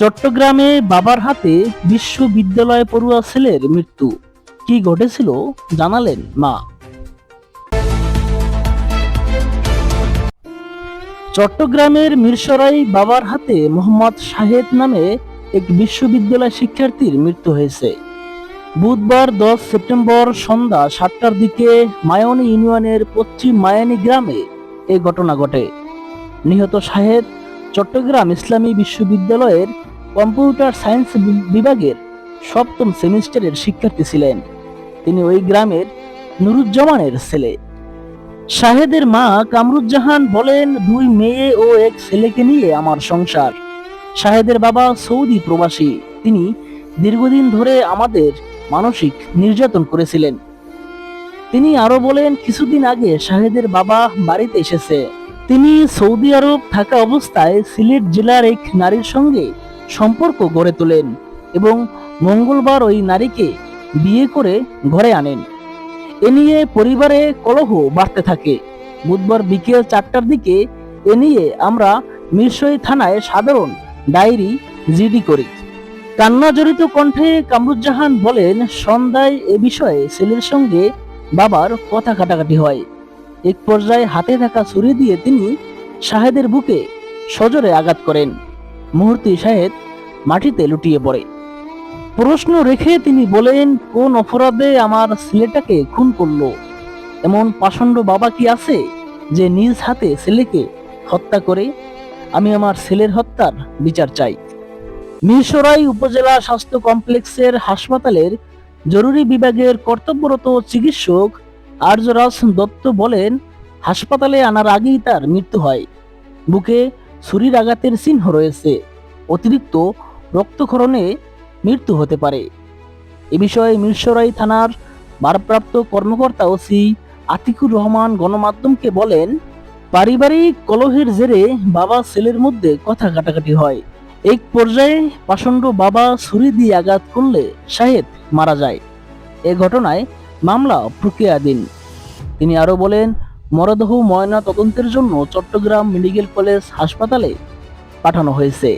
চট্টগ্রামে বাবার হাতে বিশ্ববিদ্যালয় পড়ুয়া ছেলের মৃত্যু। কি ঘটেছিল জানালেন মা। চট্টগ্রামের মিরসরাই বাবার হাতে মোহাম্মদ শাহেদ নামে এক বিশ্ববিদ্যালয় শিক্ষার্থীর মৃত্যু হয়েছে। বুধবার দশ সেপ্টেম্বর সন্ধ্যা সাতটার দিকে মায়নি ইউনিয়নের পশ্চিম মায়ানি গ্রামে এই ঘটনা ঘটে। নিহত শাহেদ চট্টগ্রাম ইসলামী বিশ্ববিদ্যালয়ের কম্পিউটার সায়েন্স বিভাগের সপ্তম সেমিস্টারের শিক্ষার্থী ছিলেন। তিনি ওই গ্রামের নুরুজ্জামানের ছেলে। শাহেদের মা কামরুজ্জাহান বলেন, দুই মেয়ে ও এক ছেলেকে নিয়ে আমার সংসার। শাহেদের বাবা সৌদি প্রবাসী। তিনি দীর্ঘদিন ধরে আমাদের মানসিক নির্যাতন করেছিলেন। তিনি আরও বলেন, কিছুদিন আগে শাহেদের বাবা বাড়িতে এসেছে। তিনি সৌদি আরব থাকা অবস্থায় সিলেট জেলার এক নারীর সঙ্গে সম্পর্ক গড়ে তোলেন এবং মঙ্গলবার ওই নারীকে বিয়ে করে ঘরে আনেন। এ নিয়ে পরিবারে কলহ বাড়তে থাকে। বুধবার বিকেল চারটার দিকে এ নিয়ে আমরা মিরসই থানায় সাধারণ ডায়েরি জিডি করি। কান্না জড়িত কণ্ঠে কামরুজ্জাহান বলেন, সন্ধ্যায় এ বিষয়ে ছেলের সঙ্গে বাবার কথা কাটাকাটি হয়। এক পর্যায়ে হাতে থাকা ছুরি দিয়ে তিনি শাহেদের বুকে সজোরে আঘাত করেন। মুহূর্তে শাহেদ মাটিতে লুটিয়ে পড়ে। প্রশ্ন রেখে তিনি বলেন, কোন অপরাধে আমার ছেলেটাকে খুন করল? এমন পাষণ্ড বাবা কি আছে যে নিজ হাতে ছেলেকে হত্যা করে? আমি আমার ছেলের হত্যার বিচার চাই। মিরসরাই উপজেলা স্বাস্থ্য কমপ্লেক্সের হাসপাতালের জরুরি বিভাগের কর্তব্যরত চিকিৎসক আর্যরাজ দত্ত বলেন, হাসপাতালে আনার আগেই তার মৃত্যু হয়। বুকে ছুরির আঘাতের চিহ্ন রয়েছে। অতিরিক্ত রক্তক্ষরণে মৃত্যু হতে পারে। এ বিষয়ে মিরসরাই থানার ভারপ্রাপ্ত কর্মকর্তা ওসি আতিকুর রহমান গণমাধ্যমকে বলেন, পারিবারিক কলহের জেরে বাবা ছেলের মধ্যে কথা কাটাকাটি হয়। এক পর্যায়ে পাষণ্ড বাবা ছুরি দিয়ে আঘাত করলে শাহেদ মারা যায়। এ ঘটনায় মামলা প্রক্রিয়াধীন। তিনি আরও বলেন মরদেহ ময়না তদন্তের জন্য চট্টগ্রাম মেডিকেল কলেজ হাসপাতালে পাঠানো হয়েছে।